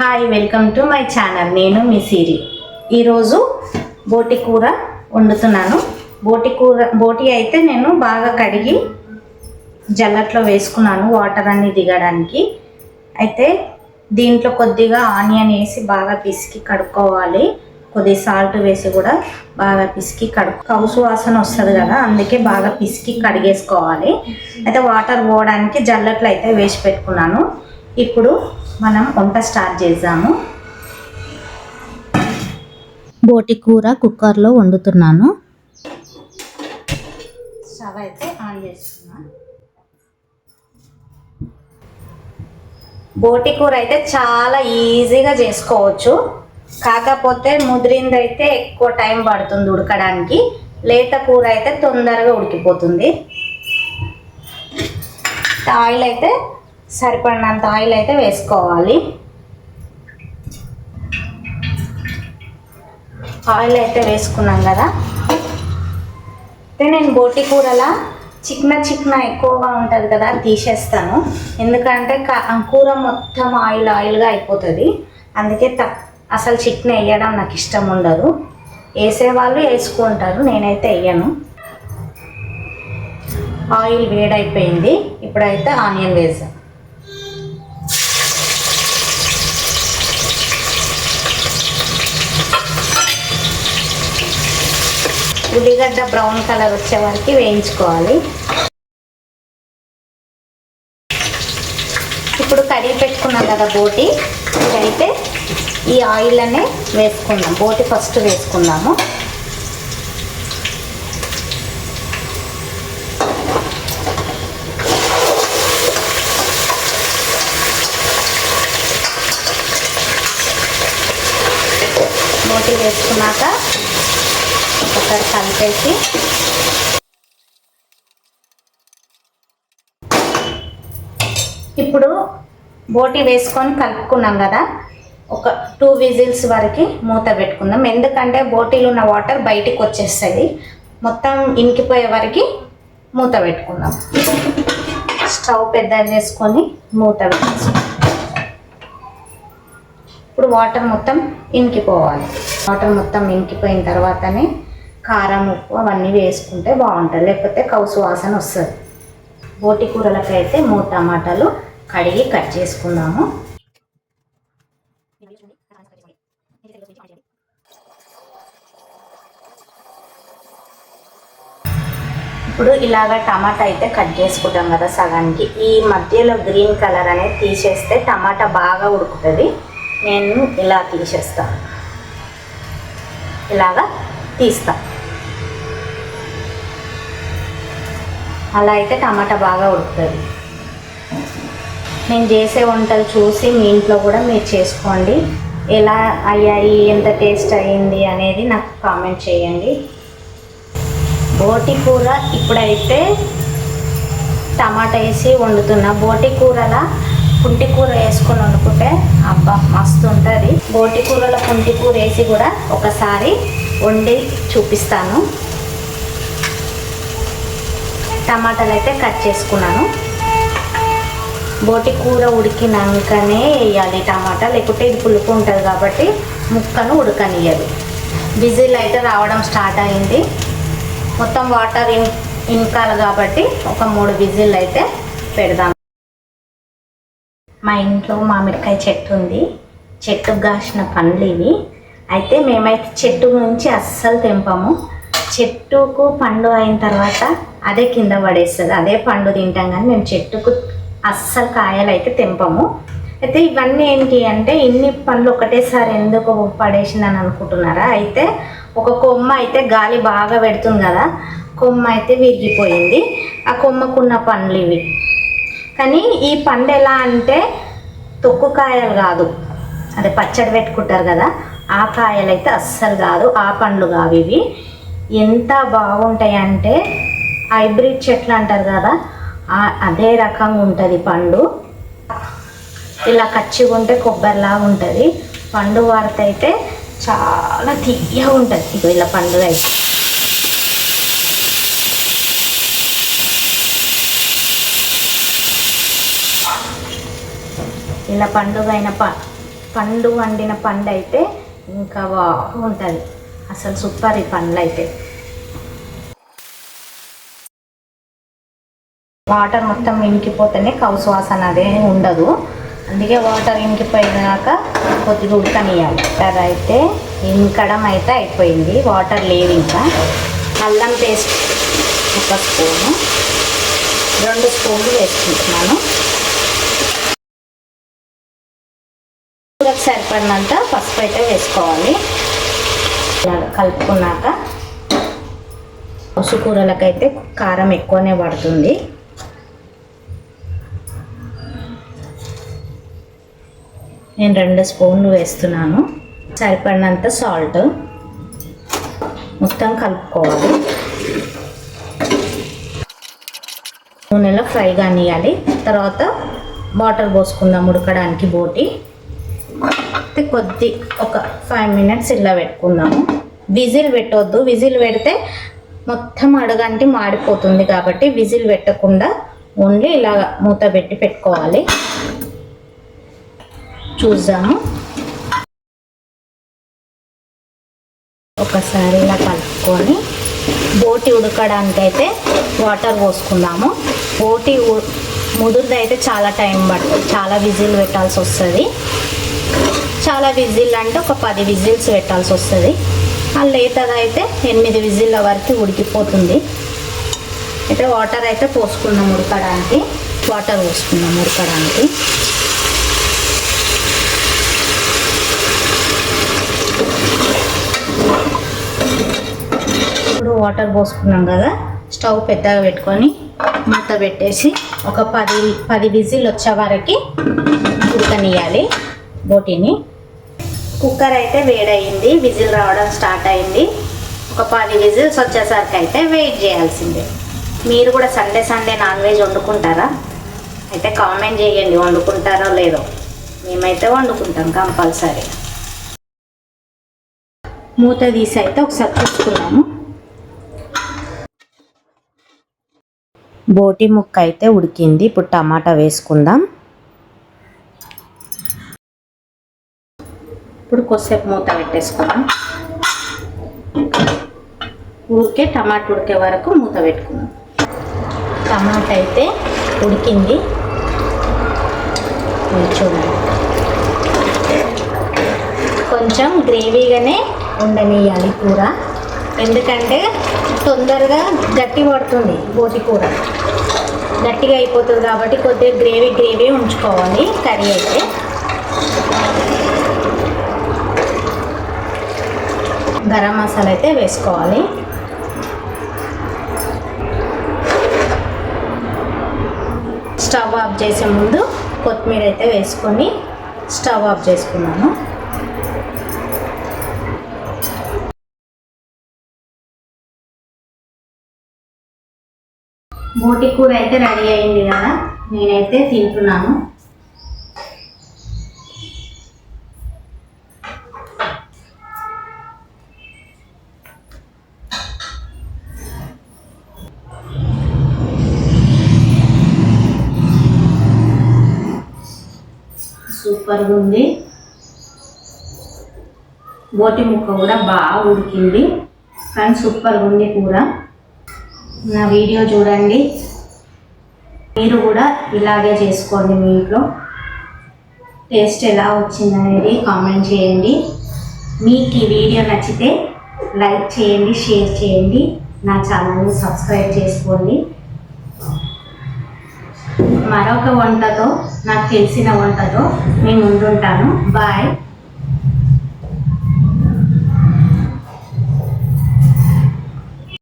Hi welcome to my channel నేను మీ సిరి. ఈరోజు బోటి కూర వండుతున్నాను. బోటి కూర బోటి అయితే నేను బాగా కడిగి జల్లట్లో వేసుకున్నాను వాటర్ అన్ని దిగడానికి. అయితే దీంట్లో కొద్దిగా ఆనియన్ వేసి బాగా పిసికి కడుక్కోవాలి. కొద్ది సాల్ట్ వేసి కూడా బాగా పిసికి కడు కౌసు వాసన వస్తుంది కదా అందుకే బాగా పిసికి కడిగేసుకోవాలి. అయితే వాటర్ పోవడానికి జల్లట్లో అయితే వేసి పెట్టుకున్నాను. ఇప్పుడు మనం వంట స్టార్ట్ చేద్దాము. బోటి కూర కుక్కర్లో వండుతున్నాను. స్టవ్ అయితే ఆన్ చేస్తున్నాను బోటి కూర అయితే చాలా ఈజీగా చేసుకోవచ్చు. కాకపోతే ముదిరింది అయితే ఎక్కువ టైం పడుతుంది ఉడకడానికి. లేత కూర అయితే తొందరగా ఉడికిపోతుంది. ఆయిల్ అయితే సరిపడినంత ఆయిల్ అయితే వేసుకోవాలి. ఆయిల్ అయితే వేసుకున్నాం కదా. అయితే నేను బోటి కూరలా చిక్న చిక్న ఎక్కువగా ఉంటుంది కదా తీసేస్తాను. ఎందుకంటే కూర మొత్తం ఆయిల్ ఆయిల్గా అయిపోతుంది. అందుకే త అసలు చిక్న వేయడం నాకు ఇష్టం ఉండదు. వేసేవాళ్ళు వేసుకుంటారు నేనైతే వేయను. ఆయిల్ వేడైపోయింది. ఇప్పుడైతే ఆనియన్ వేసాను. ఉల్లిగడ్డ బ్రౌన్ కలర్ వచ్చే వరకు వేయించుకోవాలి. ఇప్పుడు కడిగి పెట్టుకున్నాం కదా బోటి ఇదైతే ఈ ఆయిల్ అనే వేసుకుందాం. బోటి ఫస్ట్ వేసుకుందాము. బోటి వేసుకున్నాక ఒకసారి కలిపేసి. ఇప్పుడు బోటి వేసుకొని కలుపుకున్నాం కదా ఒక టూ విజిల్స్ వరకు మూత పెట్టుకుందాం. ఎందుకంటే బోటీలు ఉన్న వాటర్ బయటికి వచ్చేస్తుంది మొత్తం ఇంకిపోయే వరకు మూత పెట్టుకుందాం. స్టవ్ పెద్ద చేసుకొని మూత పెట్టేసుకుందాం ఇప్పుడు వాటర్ మొత్తం ఇంకిపోవాలి వాటర్ మొత్తం ఇంకిపోయిన తర్వాతనే కారం ఉప్పు అవన్నీ వేసుకుంటే బాగుంటుంది. లేకపోతే కౌసు వాసన వస్తుంది. బోటి కూరలకి అయితే మూడు టమాటాలు కడిగి కట్ చేసుకుందాము. ఇప్పుడు ఇలాగ టమాటా అయితే కట్ చేసుకుంటాం కదా సగానికి. ఈ మధ్యలో గ్రీన్ కలర్ అనేది తీసేస్తే టమాటా బాగా ఉడుకుతుంది. నేను ఇలా తీసేస్తాను. ఇలాగా తీస్తాను అలా అయితే టమాటా బాగా ఉడుకుతుంది. నేను చేసే వంటలు చూసి మీ ఇంట్లో కూడా మీరు చేసుకోండి. ఎలా అయ్యాయి ఎంత టేస్ట్ అయ్యింది అనేది నాకు కామెంట్ చేయండి. బోటి కూర ఇప్పుడైతే టమాటా వేసి వండుతున్నా. బోటి కూరలా పుంటి కూర వేసుకొని వండుకుంటే అబ్బా మస్తు ఉంటుంది. బోటి కూరలో పుంటి కూర వేసి కూడా ఒకసారి వండి చూపిస్తాను. టమాటాలు అయితే కట్ చేసుకున్నాను. బోటి కూర ఉడికినాకనే వేయాలి టమాటా లేకుంటే ఇది పులుపు ఉంటుంది కాబట్టి ముక్కను ఉడకనియ్యదు. విజిల్ అయితే రావడం స్టార్ట్ అయింది. మొత్తం వాటర్ ఇన్ ఇన్కాలి కాబట్టి ఒక మూడు విజిల్ అయితే పెడదాం. మా ఇంట్లో మామిడికాయ చెట్టు ఉంది. చెట్టుకు కాసిన పండ్లు ఇవి. అయితే మేమైతే చెట్టు నుంచి అస్సలు తెంపము. చెట్టుకు పండు అయిన తర్వాత అదే కింద పడేస్తుంది. అదే పండు తింటాం కానీ మేము చెట్టుకు అస్సలు కాయలు అయితే తెంపము. అయితే ఇవన్నీ ఏంటి అంటే ఇన్ని పండ్లు ఒకటేసారి ఎందుకు పడేసిందని అనుకుంటున్నారా? అయితే ఒక కొమ్మ అయితే గాలి బాగా పెడుతుంది కదా కొమ్మ అయితే విరిగిపోయింది. ఆ కొమ్మకున్న పండ్లు ఇవి. కానీ ఈ పండు ఎలా అంటే తొక్కు కాయలు కాదు. అదే పచ్చడి పెట్టుకుంటారు కదా ఆ కాయలు అయితే అస్సలు కాదు ఆ పండ్లు కావు ఇవి. ఎంత బాగుంటాయి అంటే హైబ్రిడ్ చెట్లు అంటారు కదా అదే రకంగా ఉంటుంది పండు. ఇలా కచ్చిగా ఉంటే కొబ్బరిలాగా ఉంటుంది. పండు వార్త అయితే చాలా తీయగా ఉంటుంది. ఇగో ఇలా పండుగ అయితే. ఇలా పండుగ అయిన ప పండు వండిన పండు అయితే ఇంకా బాగుంటుంది. అసలు సూపర్ ఈ పండ్లు అయితే వాటర్ మొత్తం ఇంకిపోతేనే కౌసు వాసన అదే ఉండదు. అందుకే వాటర్ ఇంకిపోయినాక కొద్దిగా ఉడకనియాలి వాటర్ అయితే ఇంకడం అయితే అయిపోయింది. వాటర్ లేదు ఇంకా. అల్లం పేస్ట్ ఒక స్పూను. రెండు స్పూన్లు వేసుకుంటున్నాను. కూరకు సరిపడినంత పసుపు అయితే వేసుకోవాలి. కలుపుకున్నాక పసుకూరలకైతే కారం ఎక్కువనే పడుతుంది. నేను రెండు స్పూన్లు వేస్తున్నాను. సరిపడినంత సాల్ట్ మొత్తం కలుపుకోవాలి. నూనెలో ఫ్రై కానియాలి తర్వాత వాటర్ పోసుకుందాం ఉడకడానికి బోటి. అయితే కొద్ది ఒక ఫైవ్ మినిట్స్ ఇలా పెట్టుకుందాము. విజిల్ పెట్టొద్దు. విజిల్ పెడితే మొత్తం అడగంటి మాడిపోతుంది కాబట్టి విజిల్ పెట్టకుండా ఓన్లీ ఇలా మూత పెట్టి పెట్టుకోవాలి. చూద్దాము ఒకసారి ఇలా కలుపుకొని బోటి ఉడకడానికి అయితే వాటర్ పోసుకుందాము. బోటి ముదురుదైతే ముదురుది అయితే చాలా టైం పడుతుంది చాలా విజిల్ పెట్టాల్సి వస్తుంది. చాలా విజిల్ అంటే ఒక పది విజిల్స్ పెట్టాల్సి వస్తుంది. ఆ లేతదైతే ఎనిమిది విజిల్ల వరకు ఉడికిపోతుంది. అయితే వాటర్ అయితే పోసుకుందాం ఉడకడానికి. వాటర్ పోసుకుందాం ఉడకడానికి. వాటర్ పోసుకున్నాం కదా స్టవ్ పెద్దగా పెట్టుకొని మూత పెట్టేసి ఒక పది పది విజిల్ వచ్చే వరకు ఉడకనియాలి బోటిని. కుక్కర్ అయితే వేడయింది విజిల్ రావడం స్టార్ట్ అయింది. ఒక పది విజిల్స్ వచ్చేసరికి అయితే వెయిట్ చేయాల్సిందే. మీరు కూడా సండే సండే నాన్ వెజ్ వండుకుంటారా? అయితే కామెంట్ చేయండి వండుకుంటారో లేదో. మేమైతే వండుకుంటాం కంపల్సరీ. మూత తీసి అయితే ఒకసారి చూసుకున్నాము బోటి ముక్క అయితే ఉడికింది. ఇప్పుడు టమాటా వేసుకుందాం. ఇప్పుడు కొద్దిసేపు మూత పెట్టేసుకుందాం. ఊరికే టమాటా ఉడికే వరకు మూత పెట్టుకుందాం. టమాటా అయితే ఉడికింది. చూడండి. కొంచెం గ్రేవీగానే ఉండనియాలి కూర. ఎందుకంటే తొందరగా గట్టి పడుతుంది బోటి కూర. గట్టిగా అయిపోతుంది కాబట్టి కొద్దిగా గ్రేవీ గ్రేవీ ఉంచుకోవాలి కర్రీ అయితే. గరం మసాలా అయితే వేసుకోవాలి. స్టవ్ ఆఫ్ చేసే ముందు కొత్తిమీర అయితే వేసుకొని స్టవ్ ఆఫ్ చేసుకున్నాను. బోటి కూర అయితే రెడీ అయింది కదా నేనైతే తింటున్నాను. సూపర్గా ఉంది బోటి ముక్క కూడా బాగా ఉడికింది. కానీ సూపర్గా ఉంది కూర. నా వీడియో చూడండి. మీరు కూడా ఇలాగే చేసుకోండి మీ ఇంట్లో. టేస్ట్ ఎలా వచ్చిందనేది కామెంట్ చేయండి. మీకు ఈ వీడియో నచ్చితే లైక్ చేయండి షేర్ చేయండి. నా ఛానల్ని సబ్స్క్రైబ్ చేసుకోండి. మరొక వంటతో నాకు తెలిసిన వంటతో నేను ముందుంటాను. బాయ్.